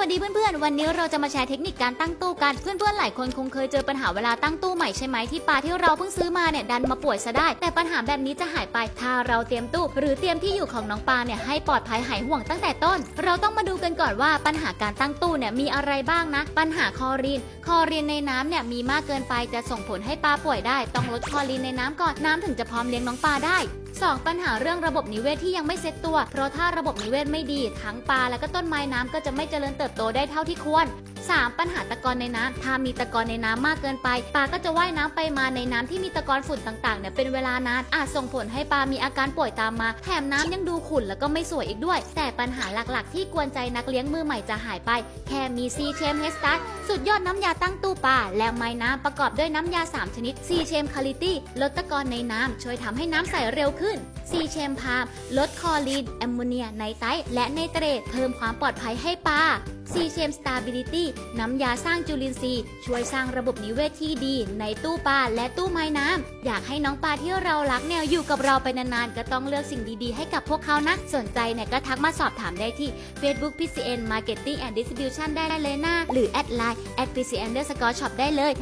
วัสดีเพื่อนๆ วันนี้เราจะมาแชร์เทคนิคการตั้งตู้กันเพื่อนๆ หลายคนคงเคยเจอปัญหาเวลาตั้งตู้ใหม่ใช่ไหมที่ปลาที่เราเพิ่งซื้อมาเนี่ยดันมาป่วยซะได้ แต่ปัญหาแบบนี้จะหายไปถ้าเราเตรียมตู้ หรือเตรียมที่อยู่ของน้องปลาเนี่ยให้ปลอดภัยหายห่วงตั้งแต่ต้น เราต้องมาดูกันก่อนว่าปัญหาการตั้งตู้เนี่ยมีอะไรบ้างนะ ปัญหาคอรีน คอรีนในน้ำเนี่ยมีมากเกินไปจะส่งผลให้ปลาป่วยได้ ต้องลดคอรีนในน้ำก่อนน้ำถึงจะพร้อมเลี้ยงน้องปลาได้ 2. ปัญหาเรื่องระบบนิเวศที่ยังไม่เซ็ตตัว เพราะถ้าระบบนิเวศไม่ดี ทั้งปลาและก็ต้นไม้น้ำก็จะไม่เจริญเติบโตได้เท่าที่ควร 3. ปัญหาตะกอนในน้ำถ้ามีตะกอนในน้ำมากเกินไปปลาก็จะว่ายน้ำไปมาในน้ำที่มีตะกอนฝุ่นต่างๆเนี่ยเป็นเวลานานอาจส่งผลให้ปลามีอาการป่วยตามมา แถมน้ำยังดูขุ่นแล้วก็ไม่สวยอีกด้วย แต่ปัญหาหลักๆ ที่กวนใจนักเลี้ยงมือใหม่จะหายไป แค่มีซีเชมเฮสตัสสุดยอดน้ำยาตั้งตู้ปลาและไม้น้ำประกอบด้วยน้ำยา 3 ชนิดซีเชมคาลิตี้ลดตะกอนในน้ำช่วยทำให้น้ำใสเร็วขึ้นซีเชมพามลดคอรีนแอมโมเนียไนไตและไนเตรตเพิ่มความปลอดภัยให้ปลาซี เชมสตาบิลิตี้น้ำยาสร้างจุลินทรีย์ ช่วยสร้างระบบนิเวศที่ดี ในตู้ปลาและตู้ไม้น้ำ อยากให้น้องปลาที่เรารักแนี่อยู่กับเราไปนานๆ ก็ต้องเลือกสิ่งดีๆ ให้กับพวกเขานะ สนใจเนี่ยก็ทักมาสอบถามได้ที่ Facebook PCN Marketing and Distribution ได้เลยนะ หรือแอดไลน์ at PCN underscore shop ได้เลย